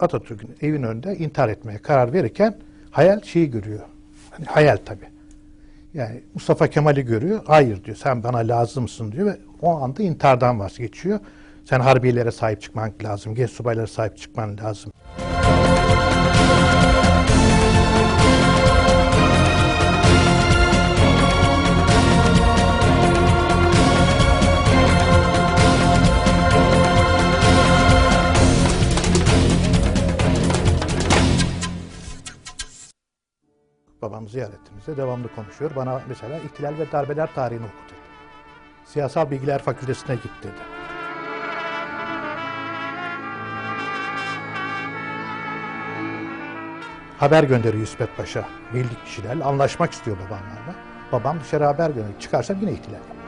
Atatürk'ün evin önünde intihar etmeye karar verirken hayal şeyi görüyor. Hani hayal tabii. Yani Mustafa Kemal'i görüyor. Hayır diyor sen bana lazımsın diyor ve o anda intihardan vazgeçiyor. Sen harbiyelere sahip çıkman lazım. Genç subaylara sahip çıkman lazım. Babam ziyaretimizde devamlı konuşuyor. Bana mesela ihtilal ve darbeler tarihini oku dedi. Siyasal Bilgiler Fakültesine git dedi. Haber gönderiyor İsmet Paşa. Bildik kişilerle anlaşmak istiyor babamlarla. Babam dışarı haber gönderiyor. Çıkarsam yine ihtilal yapacak.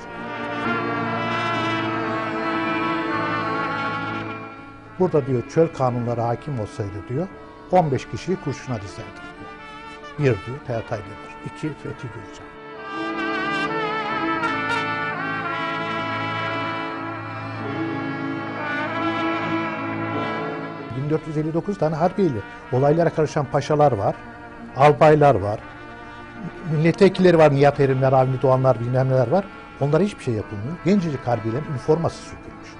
Burada diyor çöl kanunları hakim olsaydı diyor 15 kişiyi kurşuna dizerdik diyor. Bir diyor Teatay Demir. İki Fethi Gürcan. ...1459 tane harbiyle olaylara karışan paşalar var, albaylar var, milletvekilleri var, Nihat Erimler, Avni Doğanlar bilmem neler var. Onlara hiçbir şey yapılmıyor. Gencecik harbilerin üniforması sökülmüş.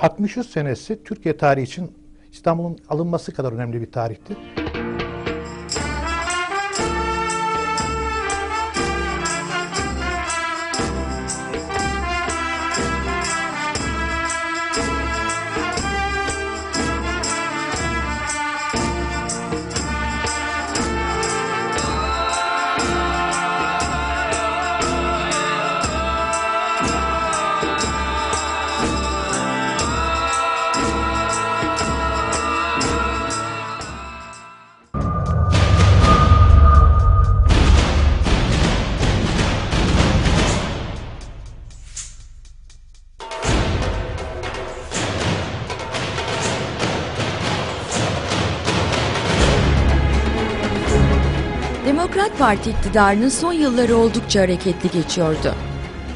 ...63 senesi Türkiye tarihi için İstanbul'un alınması kadar önemli bir tarihtir. Parti iktidarının son yılları oldukça hareketli geçiyordu.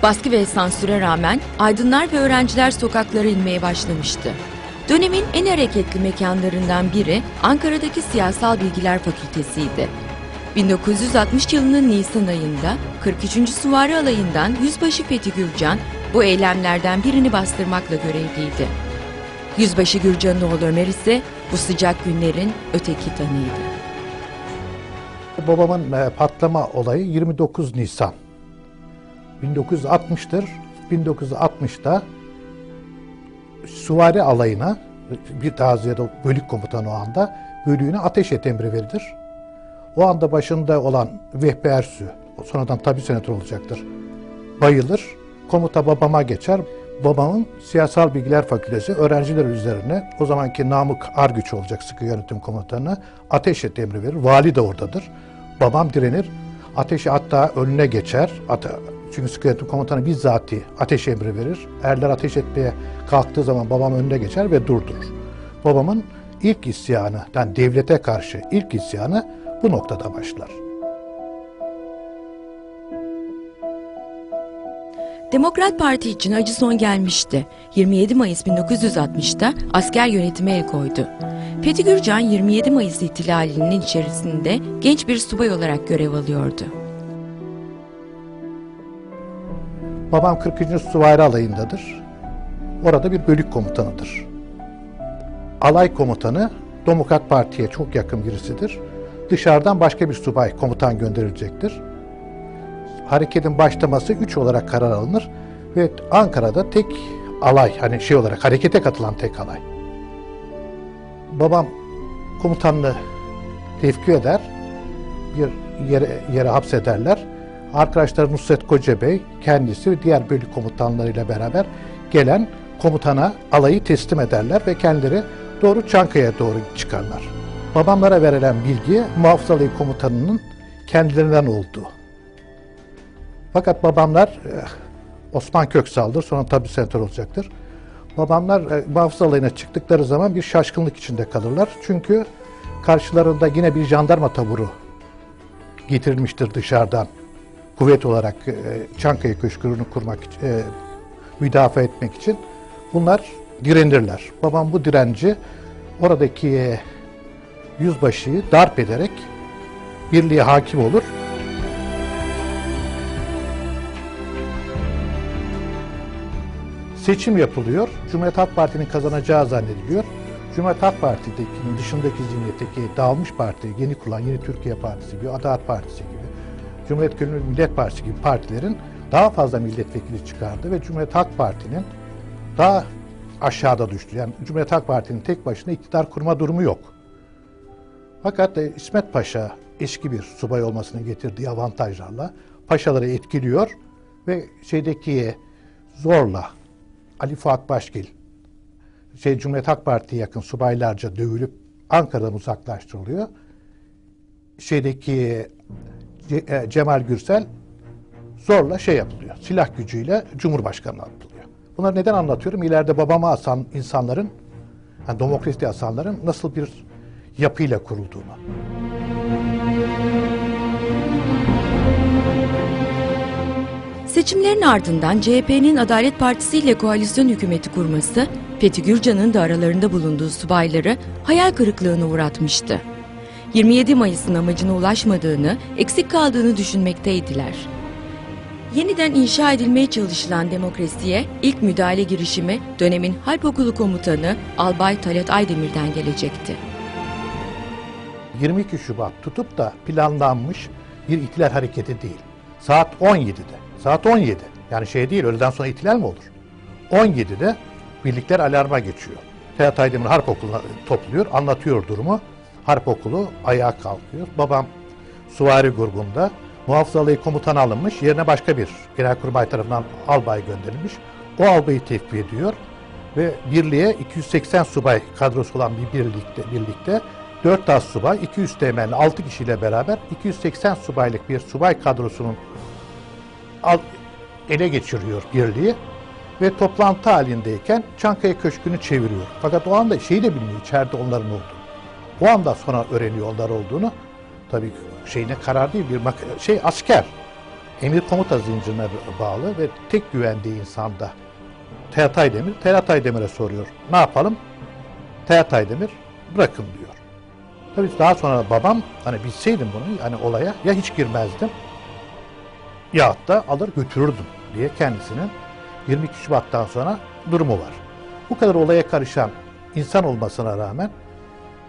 Baskı ve sansüre rağmen aydınlar ve öğrenciler sokaklara inmeye başlamıştı. Dönemin en hareketli mekanlarından biri Ankara'daki Siyasal Bilgiler Fakültesiydi. 1960 yılının Nisan ayında 43. Suvari Alayı'ndan Yüzbaşı Fethi Gürcan bu eylemlerden birini bastırmakla görevliydi. Yüzbaşı Gürcan'ın oğlu Ömer ise bu sıcak günlerin öteki tanığıydı. Babamın e, patlama olayı 29 Nisan. 1960'tır. 1960'da Suvari alayına bir taziyede bölük komutanı o anda bölüğüne ateş et emri verilir. O anda başında olan Vehbi Ersü, sonradan tabi senatör olacaktır, bayılır. Komuta babama geçer. Babamın Siyasal Bilgiler Fakültesi öğrenciler üzerine o zamanki Namık Argüç olacak sıkı yönetim komutanı ateş et emri verir. Vali de oradadır. Babam direnir. Ateşi hatta önüne geçer. Ate çünkü sıkı yönetim komutanı bizzati ateş emri verir. Erler ateş etmeye kalktığı zaman babam önüne geçer ve durdurur. Babamın ilk isyanı, yani devlete karşı ilk isyanı bu noktada başlar. Demokrat Parti için acı son gelmişti. 27 Mayıs 1960'ta asker yönetime el koydu. Fethi Gürcan 27 Mayıs ihtilalinin içerisinde genç bir subay olarak görev alıyordu. Babam 40. Suvari Alayı'ndadır. Orada bir bölük komutanıdır. Alay komutanı Demokrat Parti'ye çok yakın birisidir. Dışarıdan başka bir subay komutan gönderilecektir. Hareketin başlaması 3 olarak karar alınır ve Ankara'da tek alay, hani şey olarak harekete katılan tek alay. Babam komutanlığı tevkü eder, bir yere, yere hapsederler. Arkadaşları Nusret Koca Bey kendisi ve diğer bölük komutanlarıyla beraber gelen komutana alayı teslim ederler ve kendileri doğru Çankaya'ya doğru çıkarlar. Babamlara verilen bilgi muhafız alayı komutanının kendilerinden olduğu. Fakat babamlar eh, Osman Köksal'dır, sonra tabi senatör olacaktır. Babamlar e, muhafız alayına çıktıkları zaman bir şaşkınlık içinde kalırlar. Çünkü karşılarında yine bir jandarma taburu getirilmiştir dışarıdan kuvvet olarak e, Çankaya Köşkü'nü kurmak müdafaa etmek için bunlar direnirler. Babam bu direnci oradaki yüzbaşıyı darp ederek birliğe hakim olur. Seçim yapılıyor. Cumhuriyet Halk Parti'nin kazanacağı zannediliyor. Cumhuriyet Halk Parti'deki dışındaki zihniyetteki dağılmış parti, yeni kurulan Yeni Türkiye Partisi gibi, Adalet Partisi gibi, Cumhuriyet Gönüllü Millet Partisi gibi partilerin daha fazla milletvekili çıkardı ve Cumhuriyet Halk Parti'nin daha aşağıda düştü. Yani Cumhuriyet Halk Parti'nin tek başına iktidar kurma durumu yok. Fakat e, İsmet Paşa eski bir subay olmasını getirdiği avantajlarla paşaları etkiliyor ve şeydeki zorla Ali Fuat Başgil şey Cumhuriyet Halk Parti'ye yakın subaylarca dövülüp Ankara'dan uzaklaştırılıyor. Şeydeki e, Cemal Gürsel zorla şey yapılıyor. Silah gücüyle Cumhurbaşkanı yapılıyor. Bunları neden anlatıyorum? İleride babama asan insanların, yani demokrasi asanların nasıl bir yapıyla kurulduğunu. Seçimlerin ardından CHP'nin Adalet Partisi ile koalisyon hükümeti kurması, Fethi Gürcan'ın da aralarında bulunduğu subayları hayal kırıklığına uğratmıştı. 27 Mayıs'ın amacına ulaşmadığını, eksik kaldığını düşünmekteydiler. Yeniden inşa edilmeye çalışılan demokrasiye ilk müdahale girişimi dönemin Harp Okulu Komutanı Albay Talat Aydemir'den gelecekti. 22 Şubat tutup da planlanmış bir ihtilal hareketi değil. Saat 17'de. Saat 17. Yani şey değil, öğleden sonra ihtilal mi olur? 17'de birlikler alarma geçiyor. Ferhat Aydemir Harp Okulu'na topluyor, anlatıyor durumu. Harp Okulu ayağa kalkıyor. Babam Suvari grubunda muhafızalığı komutan alınmış, yerine başka bir genelkurmay tarafından albay gönderilmiş. O albayı tekfi ediyor ve birliğe 280 subay kadrosu olan bir birlikte birlikte 4 az subay, 200 temelli 6 kişiyle beraber 280 subaylık bir subay kadrosunun ele geçiriyor birliği ve toplantı halindeyken Çankaya Köşkü'nü çeviriyor. Fakat o anda şeyi de bilmiyor içeride onların olduğunu. O anda sonra öğreniyor onlar olduğunu. Tabii şeyine karar değil bir şey asker. Emir komuta zincirine bağlı ve tek güvendiği insanda Teat Aydemir. Teat Aydemir'e soruyor. Ne yapalım? Teat Aydemir bırakın diyor. Tabii daha sonra babam hani bilseydim bunu hani olaya ya hiç girmezdim ya da alır götürürdüm diye kendisinin 22 Şubat'tan sonra durumu var. Bu kadar olaya karışan insan olmasına rağmen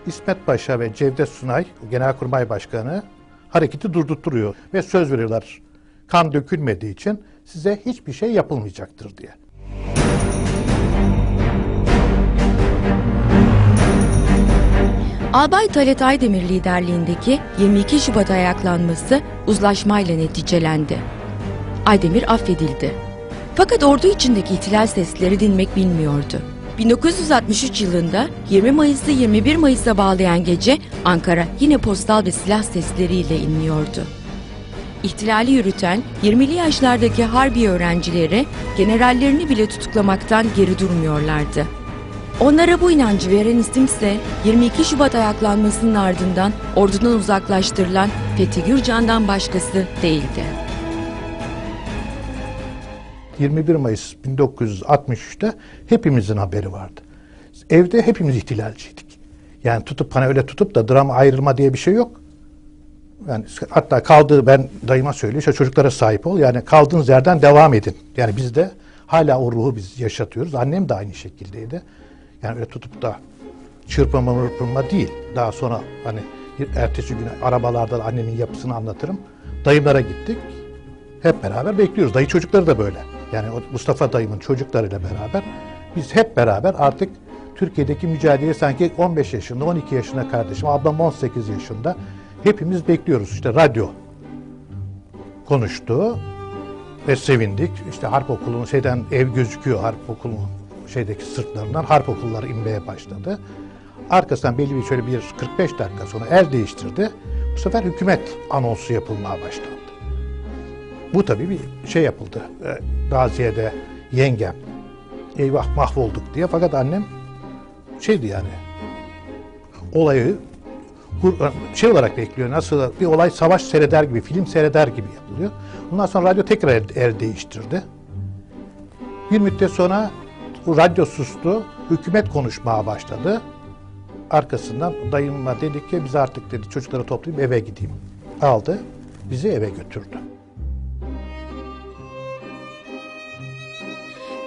İsmet Paşa ve Cevdet Sunay Genelkurmay Başkanı hareketi durdurtturuyor ve söz veriyorlar kan dökülmediği için size hiçbir şey yapılmayacaktır diye. Albay Talat Aydemir liderliğindeki 22 Şubat ayaklanması uzlaşmayla neticelendi. Aydemir affedildi. Fakat ordu içindeki ihtilal sesleri dinmek bilmiyordu. 1963 yılında 20 Mayıs'ı 21 Mayıs'a bağlayan gece Ankara yine postal ve silah sesleriyle inliyordu. İhtilali yürüten 20'li yaşlardaki harbi öğrencileri generallerini bile tutuklamaktan geri durmuyorlardı. Onlara bu inancı veren isimse 22 Şubat ayaklanmasının ardından ordudan uzaklaştırılan Fethi Gürcan'dan başkası değildi. 21 Mayıs 1963'te hepimizin haberi vardı. Evde hepimiz ihtilalciydik. Yani tutup hani öyle tutup da drama ayrılma diye bir şey yok. Yani hatta kaldığı ben dayıma söylüyor işte çocuklara sahip ol. Yani kaldığınız yerden devam edin. Yani biz de hala o ruhu biz yaşatıyoruz. Annem de aynı şekildeydi. Yani öyle tutup da çırpınma mırpınma değil. Daha sonra hani ertesi gün arabalarda da annemin yapısını anlatırım. Dayımlara gittik. Hep beraber bekliyoruz. Dayı çocukları da böyle. Yani Mustafa dayımın çocuklarıyla beraber biz hep beraber artık Türkiye'deki mücadele sanki 15 yaşında, 12 yaşında kardeşim, ablam 18 yaşında. Hepimiz bekliyoruz. İşte radyo konuştu ve sevindik. İşte harp okulunun şeyden ev gözüküyor harp okulunun şeydeki sırtlarından harp okulları inmeye başladı. Arkasından belli bir şöyle bir 45 dakika sonra el değiştirdi. Bu sefer hükümet anonsu yapılmaya başlandı. Bu tabii bir şey yapıldı. E, Gaziye'de yengem eyvah mahvolduk diye fakat annem şeydi yani olayı kur- şey olarak bekliyor. Nasıl bir olay savaş seyreder gibi, film seyreder gibi yapılıyor. Ondan sonra radyo tekrar el, değiştirdi. Bir müddet sonra radyo sustu, hükümet konuşmaya başladı. Arkasından dayıma dedi ki biz artık dedi çocukları toplayıp eve gideyim. Aldı, bizi eve götürdü.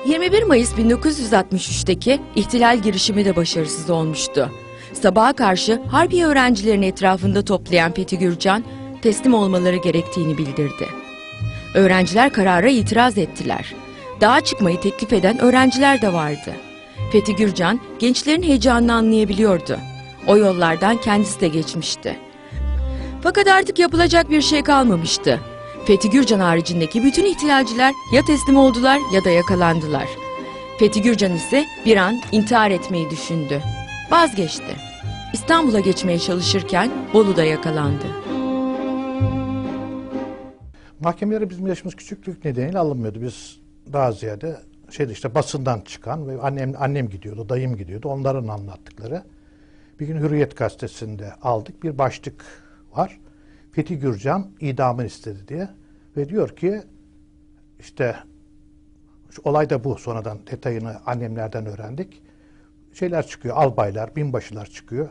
21 Mayıs 1963'teki ihtilal girişimi de başarısız olmuştu. Sabaha karşı Harbiye öğrencilerin etrafında toplayan Fethi Gürcan teslim olmaları gerektiğini bildirdi. Öğrenciler karara itiraz ettiler. Dağa çıkmayı teklif eden öğrenciler de vardı. Fethi Gürcan gençlerin heyecanını anlayabiliyordu. O yollardan kendisi de geçmişti. Fakat artık yapılacak bir şey kalmamıştı. Fethi Gürcan haricindeki bütün ihtilalciler ya teslim oldular ya da yakalandılar. Fethi Gürcan ise bir an intihar etmeyi düşündü. Vazgeçti. İstanbul'a geçmeye çalışırken Bolu'da yakalandı. Mahkemelere bizim yaşımız küçüklük nedeniyle alınmıyordu. Biz daha ziyade şeyde işte basından çıkan ve annem annem gidiyordu, dayım gidiyordu. Onların anlattıkları. Bir gün Hürriyet gazetesinde aldık. Bir başlık var. Fethi Gürcan idamını istedi diye. Ve diyor ki işte şu olay da bu. Sonradan detayını annemlerden öğrendik. Şeyler çıkıyor, albaylar, binbaşılar çıkıyor.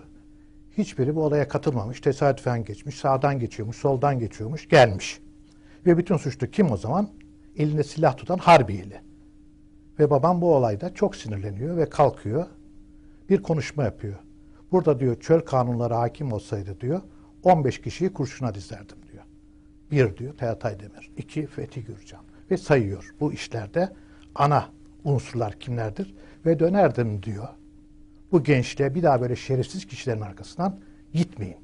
Hiçbiri bu olaya katılmamış. Tesadüfen geçmiş, sağdan geçiyormuş, soldan geçiyormuş, gelmiş. Ve bütün suçlu kim o zaman? Elinde silah tutan Harbiyeli. Ve babam bu olayda çok sinirleniyor ve kalkıyor. Bir konuşma yapıyor. Burada diyor çöl kanunları hakim olsaydı diyor 15 kişiyi kurşuna dizerdim diyor. Bir diyor Teat Aydemir. iki Fethi Gürcan. Ve sayıyor bu işlerde ana unsurlar kimlerdir? Ve dönerdim diyor. Bu gençliğe bir daha böyle şerefsiz kişilerin arkasından gitmeyin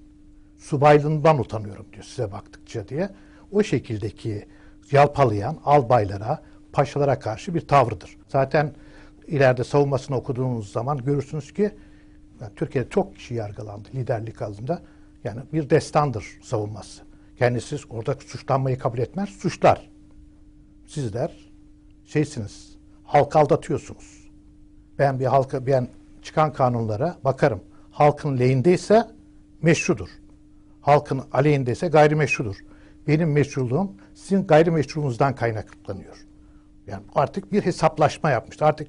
subaylığından utanıyorum diyor size baktıkça diye. O şekildeki yalpalayan albaylara, paşalara karşı bir tavrıdır. Zaten ileride savunmasını okuduğunuz zaman görürsünüz ki yani Türkiye'de çok kişi yargılandı liderlik azında. Yani bir destandır savunması. Kendisi orada suçlanmayı kabul etmez, suçlar. Sizler şeysiniz, halkı aldatıyorsunuz. Ben bir halka, ben çıkan kanunlara bakarım. Halkın lehindeyse meşrudur. Halkın aleyhindeyse gayrimeşrudur. Benim meşruluğum sizin gayrimeşruluğunuzdan kaynaklanıyor. Yani artık bir hesaplaşma yapmıştı. Artık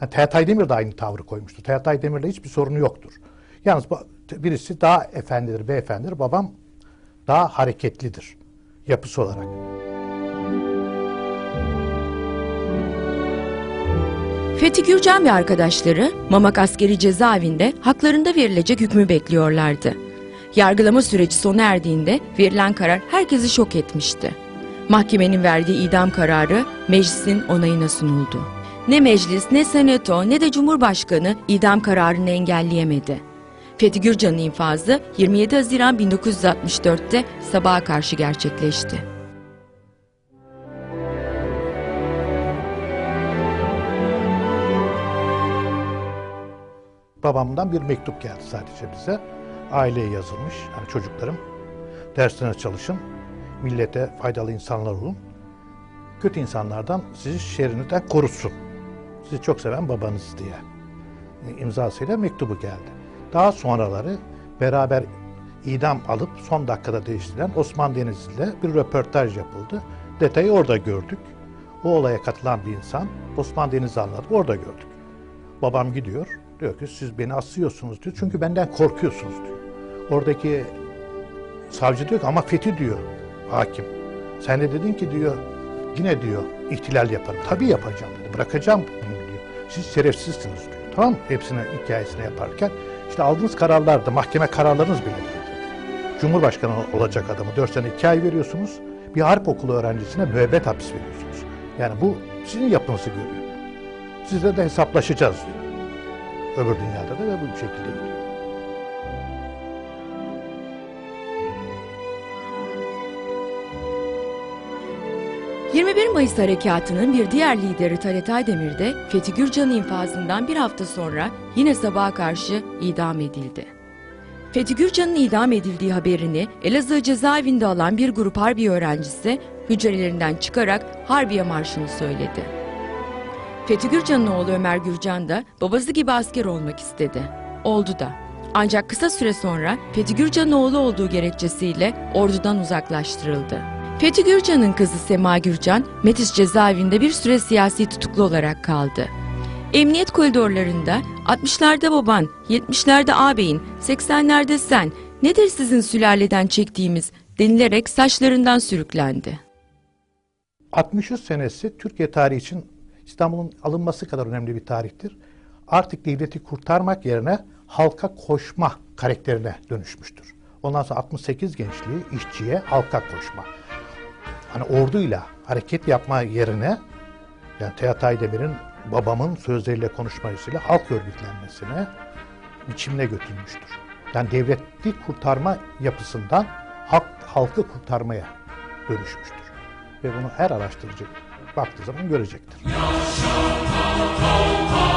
yani Teat Aydemir de aynı tavrı koymuştu. Teat Aydemir'le hiçbir sorunu yoktur. Yalnız birisi daha efendidir, beyefendidir. Babam daha hareketlidir yapısı olarak. Fethi Gürcan ve arkadaşları Mamak Askeri Cezaevinde haklarında verilecek hükmü bekliyorlardı. Yargılama süreci sona erdiğinde verilen karar herkesi şok etmişti. Mahkemenin verdiği idam kararı meclisin onayına sunuldu. Ne meclis, ne senato, ne de cumhurbaşkanı idam kararını engelleyemedi. Fethi Gürcan'ın infazı 27 Haziran 1964'te sabaha karşı gerçekleşti. Babamdan bir mektup geldi sadece bize. Aileye yazılmış. Yani çocuklarım derslerine çalışın. Millete faydalı insanlar olun. Kötü insanlardan sizi şerrinizden korusun. Sizi çok seven babanız diye imzasıyla mektubu geldi. Daha sonraları beraber idam alıp son dakikada değiştirilen Osman Denizli'yle bir röportaj yapıldı. Detayı orada gördük. O olaya katılan bir insan Osman Denizli anladı. Orada gördük. Babam gidiyor. Diyor ki siz beni asıyorsunuz diyor. Çünkü benden korkuyorsunuz diyor. Oradaki savcı diyor ki ama Fethi diyor hakim. Sen de dedin ki diyor yine diyor ihtilal yaparım. Tabii yapacağım dedi. Bırakacağım diyor. Siz şerefsizsiniz diyor. Tamam mı? Hepsine hikayesini yaparken. İşte aldığınız kararlar da mahkeme kararlarınız dedi. Cumhurbaşkanı olacak adamı 4 sene 2 ay veriyorsunuz. Bir harp okulu öğrencisine müebbet hapis veriyorsunuz. Yani bu sizin yapınızı görüyor. Sizle de hesaplaşacağız diyor. Öbür dünyada da ve bu şekilde gidiyor. — 21 Mayıs Harekatı'nın bir diğer lideri Talat Aydemir de Fethi Gürcan'ın infazından bir hafta sonra yine sabaha karşı idam edildi. Fethi Gürcan'ın idam edildiği haberini Elazığ cezaevinde alan bir grup Harbiye öğrencisi hücrelerinden çıkarak Harbiye Marşı'nı söyledi. Fethi Gürcan'ın oğlu Ömer Gürcan da babası gibi asker olmak istedi. Oldu da. Ancak kısa süre sonra Fethi Gürcan'ın oğlu olduğu gerekçesiyle ordudan uzaklaştırıldı. Fethi Gürcan'ın kızı Sema Gürcan, Metis cezaevinde bir süre siyasi tutuklu olarak kaldı. Emniyet koridorlarında 60'larda baban, 70'lerde ağabeyin, 80'lerde sen, nedir sizin sülaleden çektiğimiz denilerek saçlarından sürüklendi. 63 senesi Türkiye tarihi için İstanbul'un alınması kadar önemli bir tarihtir. Artık devleti kurtarmak yerine halka koşma karakterine dönüşmüştür. Ondan sonra 68 gençliği işçiye halka koşma. Hani orduyla hareket yapma yerine yani Teat Aydemir'in babamın sözleriyle konuşmasıyla halk örgütlenmesine biçimine götürmüştür. Yani devleti kurtarma yapısından halk, halkı kurtarmaya dönüşmüştür. Ve bunu her araştırıcı baktığı zaman görecektir. Yaşa